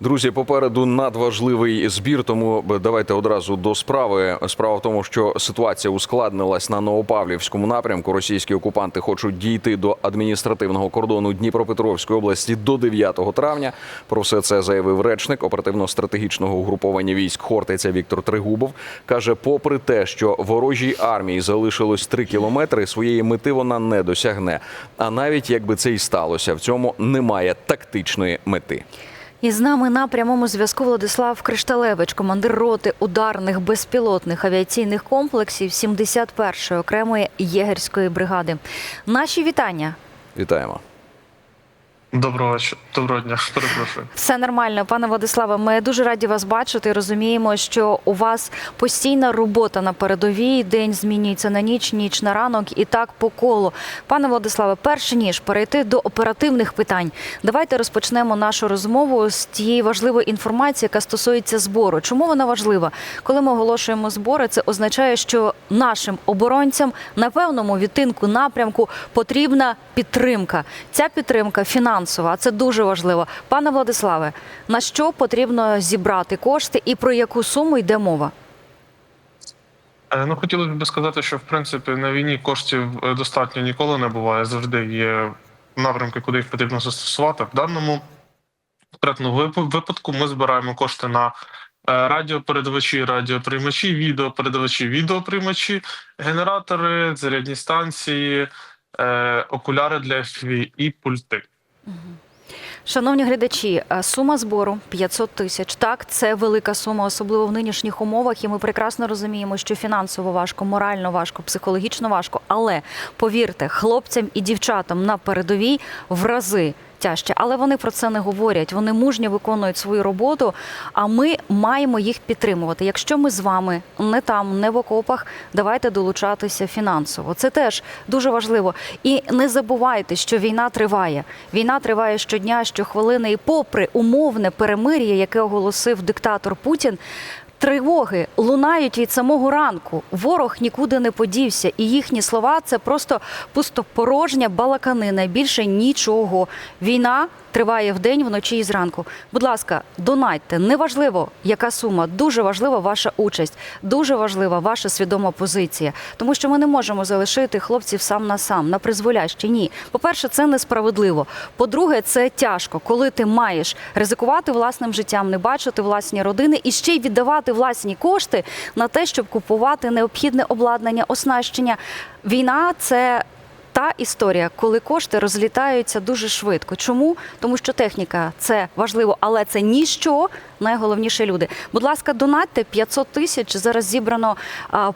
Друзі, попереду надважливий збір, тому давайте одразу до справи. Справа в тому, що ситуація ускладнилась на Новопавлівському напрямку. Російські окупанти хочуть дійти до адміністративного кордону Дніпропетровської області до 9 травня. Про все це заявив речник оперативно-стратегічного угруповання військ Хортиця Віктор Тригубов. каже, попри те, що ворожій армії залишилось 3 кілометри, своєї мети вона не досягне. А навіть якби це і сталося, в цьому немає тактичної мети. І з нами на прямому зв'язку Владислав Кришталевич, командир роти ударних безпілотних авіаційних комплексів 71-ї окремої єгерської бригади. Наші вітання. Вітаємо. Доброго. Доброго дня. Перепрошую. Все нормально, пане Владиславе. Ми дуже раді вас бачити. Розуміємо, що у вас постійна робота на передовій. День змінюється на ніч, ніч на ранок і так по колу. Пане Владиславе, перш ніж перейти до оперативних питань, давайте розпочнемо нашу розмову з тієї важливої інформації, яка стосується збору. Чому вона важлива? Коли ми оголошуємо збори, це означає, що нашим оборонцям на певному відтинку напрямку потрібна підтримка. Ця підтримка фінансова, це дуже важливо. Пане Владиславе, на що потрібно зібрати кошти і про яку суму йде мова? Е, Ну, хотілося б сказати, що в принципі на війні коштів е, достатньо ніколи не буває. Завжди є напрямки, куди їх потрібно застосувати. В даному конкретному випадку ми збираємо кошти на радіопередавачі, радіоприймачі, відеопередавачі, відеоприймачі, генератори, зарядні станції, е, окуляри для FPV і пульти. Шановні глядачі, е, сума збору 500 тисяч. Так, це велика сума, особливо в нинішніх умовах. І ми прекрасно розуміємо, що фінансово важко, морально важко, психологічно важко. Але повірте, хлопцям і дівчатам на передовій в рази. Тяжче, але вони про це не говорять. Вони мужньо виконують свою роботу. А ми маємо їх підтримувати. Якщо ми з вами не там, не в окопах, давайте долучатися фінансово. Це теж дуже важливо. І не забувайте, що війна триває. Війна триває щодня, щохвилини. І попри умовне перемир'я, яке оголосив диктатор Путін. Тривоги лунають від самого ранку. Ворог нікуди не подівся, і їхні слова це просто пустопорожня балаканина. Більше нічого. Війна триває вдень, вночі і зранку. Будь ласка, донайте. Неважливо, яка сума. Дуже важлива ваша участь, дуже важлива ваша свідома позиція. Тому що ми не можемо залишити хлопців сам на сам, на призволяще. Ні. По-перше, це несправедливо. По-друге, це тяжко, коли ти маєш ризикувати власним життям, не бачити власні родини і ще й віддавати власні кошти на те, щоб купувати необхідне обладнання, оснащення. Війна це. Та історія, коли кошти розлітаються дуже швидко. Чому? Тому що техніка це важливо, але це ніщо. Найголовніше люди. Будь ласка, донатьте 500 тисяч. Зараз зібрано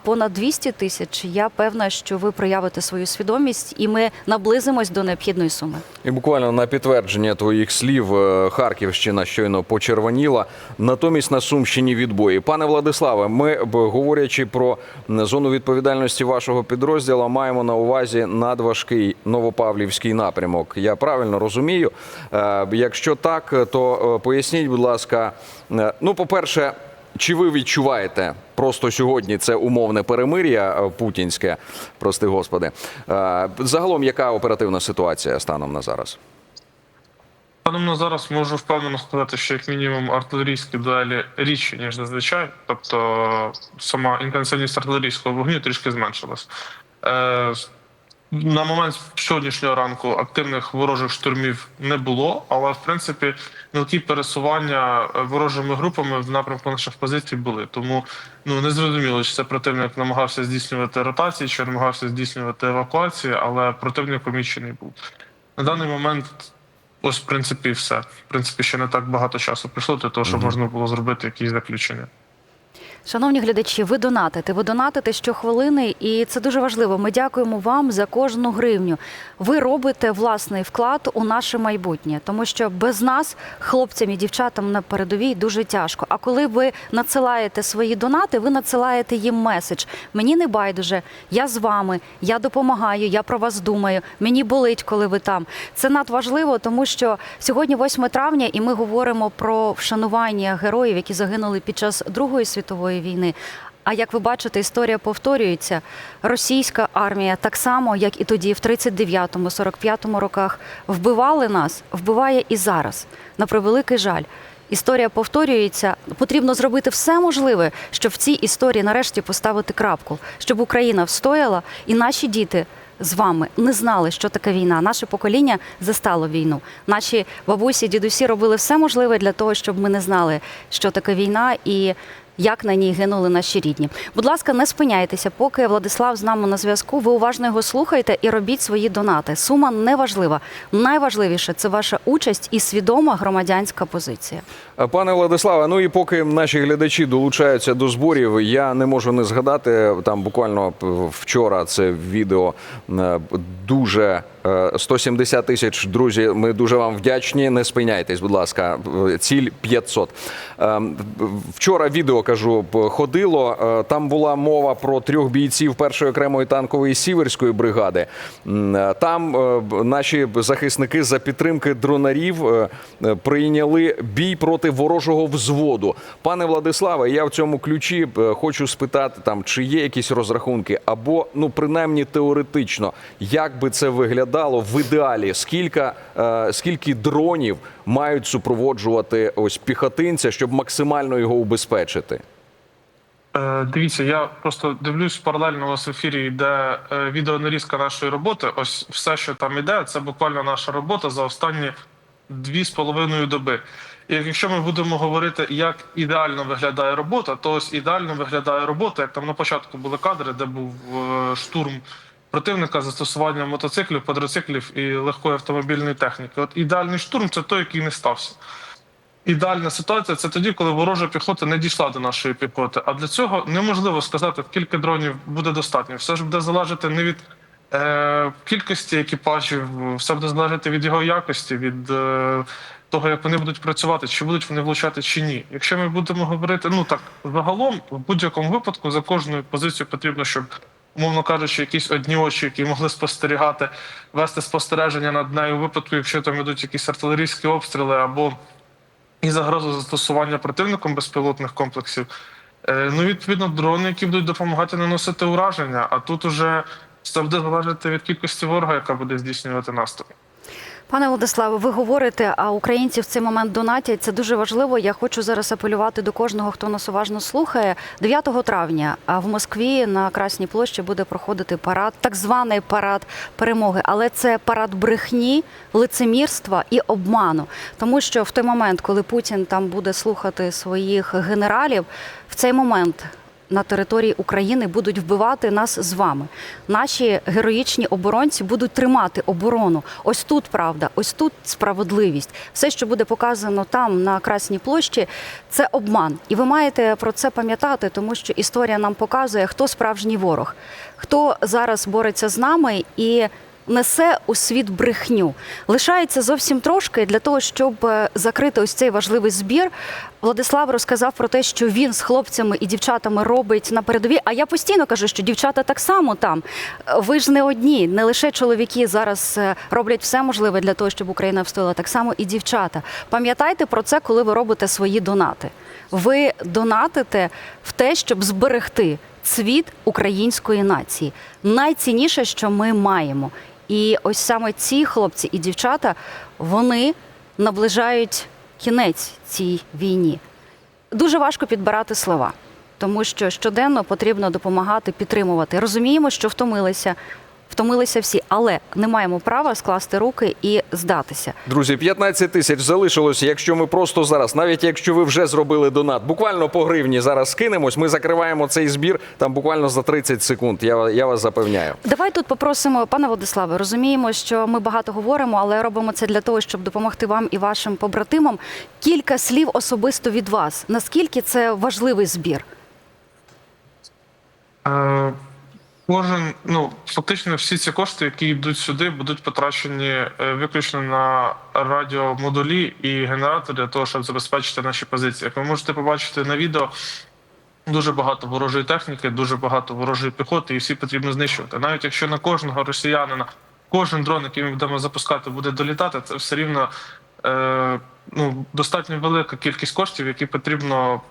понад 200 тисяч. Я певна, що ви проявите свою свідомість, і ми наблизимось до необхідної суми. І буквально на підтвердження твоїх слів е, Харківщина щойно почервоніла. Натомість на Сумщині відбої. Пане Владиславе, ми б, говорячи про зону відповідальності вашого підрозділу, маємо на увазі надважкий Новопавлівський напрямок. Я правильно розумію? Е, Якщо так, то е, поясніть, будь ласка, е, ну, по-перше. Чи ви відчуваєте просто сьогодні це умовне перемир'я е, путінське, прости господи? Е, Загалом, яка оперативна ситуація станом на зараз? Станом на зараз можу впевнено сказати, що як мінімум артилерійські дуелі рідші, ніж зазвичай. Тобто сама інтенсивність артилерійського вогню трішки зменшилась. Е, на момент сьогоднішнього ранку активних ворожих штурмів не було, але в принципі мілкі пересування е, ворожими групами в напрямку наших позицій були. Тому ну не зрозуміло, чи це противник намагався здійснювати ротації, чи намагався здійснювати евакуації, але противник помічений був. На даний момент Ось, в принципі, все. В принципі, ще не так багато часу пройшло для того, щоб Мгм. можна було зробити якісь заключення. Шановні глядачі, ви донатите. Ви донатите щохвилини, і це дуже важливо. Ми дякуємо вам за кожну гривню. Ви робите власний вклад у наше майбутнє, тому що без нас, хлопцям і дівчатам на передовій, дуже тяжко. А коли ви надсилаєте свої донати, ви надсилаєте їм меседж. Мені не байдуже, я з вами, я допомагаю, я про вас думаю. Мені болить, коли ви там. Це надважливо, тому що сьогодні 8 травня, і ми говоримо про вшанування героїв, які загинули під час Другої світової війни. А як ви бачите, історія повторюється. Російська армія так само, як і тоді, в 39-му, 45-му роках, вбивали нас, вбиває і зараз. На превеликий жаль. Історія повторюється. Потрібно зробити все можливе, щоб в цій історії нарешті поставити крапку, щоб Україна встояла і наші діти з вами не знали, що таке війна. Наше покоління застало війну. Наші бабусі, дідусі робили все можливе для того, щоб ми не знали, що таке війна і. Як на ній гинули наші рідні? Будь ласка, не спиняйтеся, поки Владислав з нами на зв'язку. Ви уважно його слухайте і робіть свої донати. Сума не важлива. Найважливіше це ваша участь і свідома громадянська позиція. Е, Пане Владиславе, ну і поки наші глядачі долучаються до зборів, я не можу не згадати там буквально вчора це відео е, дуже 170 тисяч. Друзі, ми дуже вам вдячні. Не спиняйтесь, будь ласка, е, ціль 500. Е, Вчора відео кажу ходило. е, Там була мова про трьох бійців першої окремої танкової сіверської бригади. Е, Там е, наші захисники за підтримки дронарів е, е, прийняли бій проти ворожого взводу. Пане Владиславе, я в цьому ключі е, хочу спитати, там чи є якісь розрахунки, або ну принаймні теоретично, як би це виглядало в ідеалі? Скільки, е, скільки дронів мають супроводжувати ось піхотинця, щоб максимально його убезпечити? Е, Дивіться, я просто дивлюсь паралельно у вас в ефірі, йде е, відеонарізка нашої роботи. Ось все, що там іде, це буквально наша робота за останні дві з половиною доби. І якщо ми будемо говорити, як ідеально виглядає робота, то ось ідеально виглядає робота, як там на початку були кадри, де був штурм противника з застосуванням мотоциклів, квадроциклів і легкої автомобільної техніки. От ідеальний штурм це той, який не стався. Ідеальна ситуація це тоді, коли ворожа піхота не дійшла до нашої піхоти. А для цього неможливо сказати, скільки дронів буде достатньо. Все ж буде залежати не від е, кількості екіпажів, все буде залежати від його якості, від е, того, як вони будуть працювати, чи будуть вони влучати чи ні. Якщо ми будемо говорити, ну так загалом, в будь-якому випадку за кожною позицією потрібно, щоб. Умовно кажучи, якісь одні очі, які могли спостерігати, вести спостереження над нею у випадку, якщо там ідуть якісь артилерійські обстріли або і загрозу застосування противником безпілотних комплексів. Е, Ну, відповідно, дрони, які будуть допомагати наносити ураження. А тут уже завжди залежати від кількості ворога, яка буде здійснювати наступ. Пане Владиславе, ви говорите, а українці в цей момент донатять. Це дуже важливо. Я хочу зараз апелювати до кожного, хто нас уважно слухає. 9 травня в Москві на Красній площі буде проходити парад, так званий парад перемоги. Але це парад брехні, лицемірства і обману. Тому що в той момент, коли Путін там буде слухати своїх генералів, в цей момент на території України будуть вбивати нас з вами. Наші героїчні оборонці будуть тримати оборону. Ось тут правда, ось тут справедливість. Все, що буде показано там на Красній площі, це обман. І ви маєте про це пам'ятати, тому що історія нам показує, хто справжній ворог, хто зараз бореться з нами і. Несе у світ брехню. Лишається зовсім трошки для того, щоб е, закрити ось цей важливий збір. Владислав розказав про те, що він з хлопцями і дівчатами робить на передовій. А я постійно кажу, що дівчата так само там. Е, Ви ж не одні, не лише чоловіки зараз е, роблять все можливе для того, щоб Україна встояла. Так само і дівчата. Пам'ятайте про це, коли ви робите свої донати. Ви донатите в те, щоб зберегти цвіт української нації. Найцінніше, що ми маємо. І ось саме ці хлопці і дівчата вони наближають кінець цій війні. Дуже важко підбирати слова, тому що щоденно потрібно допомагати, підтримувати. Розуміємо, що втомилися, втомилися всі, але не маємо права скласти руки і здатися. Друзі, 15 тисяч залишилося. Якщо ми просто зараз, навіть якщо ви вже зробили донат, буквально по гривні зараз скинемось, ми закриваємо цей збір там буквально за 30 секунд. Я, я вас запевняю. Давай тут попросимо, пане Владиславе, розуміємо, що ми багато говоримо, але робимо це для того, щоб допомогти вам і вашим побратимам. Кілька слів особисто від вас. Наскільки це важливий збір? Е, Кожен, ну фактично, всі ці кошти, які йдуть сюди, будуть потрачені е, виключно на радіомодулі і генератори для того, щоб забезпечити наші позиції. Як ви можете побачити на відео, дуже багато ворожої техніки, дуже багато ворожої піхоти, і всі потрібно знищувати. Навіть якщо на кожного росіянина кожен дрон, який ми будемо запускати, буде долітати, це все рівно е, ну, достатньо велика кількість коштів, які потрібно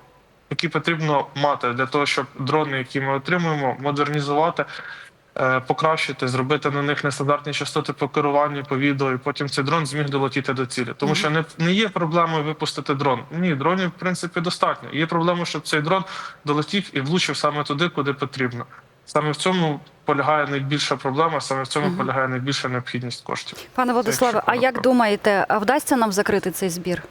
які потрібно мати для того, щоб дрони, які ми отримуємо, модернізувати, е, покращити, зробити на них нестандартні частоти по керуванню, по відео, і потім цей дрон зміг долетіти до цілі. Тому що не, не є проблемою випустити дрон. Ні, дронів, в принципі, достатньо. Є проблема, щоб цей дрон долетів і влучив саме туди, куди потрібно. Саме в цьому полягає найбільша проблема, саме в цьому полягає найбільша необхідність коштів. Пане Владиславе, а як думаєте, вдасться нам закрити цей збір?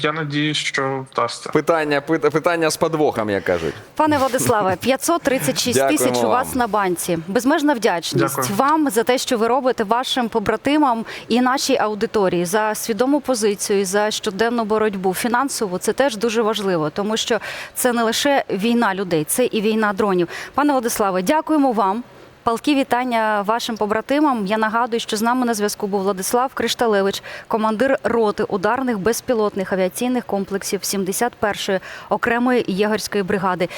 Я надіюсь, що вдасться. Питання, пит- питання з подвохом, як кажуть. Пане Владиславе, 536 Дякуємо тисяч у вас вам. на банці. Безмежна вдячність Дякую. вам за те, що ви робите вашим побратимам і нашій аудиторії за свідому позицію, за щоденну боротьбу. Фінансово це теж дуже важливо, тому що це не лише війна людей, це і війна дронів. Пане Владиславе, дякуємо вам. Палки вітання вашим побратимам. Я нагадую, що з нами на зв'язку був Владислав Кришталевич, командир роти ударних безпілотних авіаційних комплексів 71-ї окремої єгорської бригади.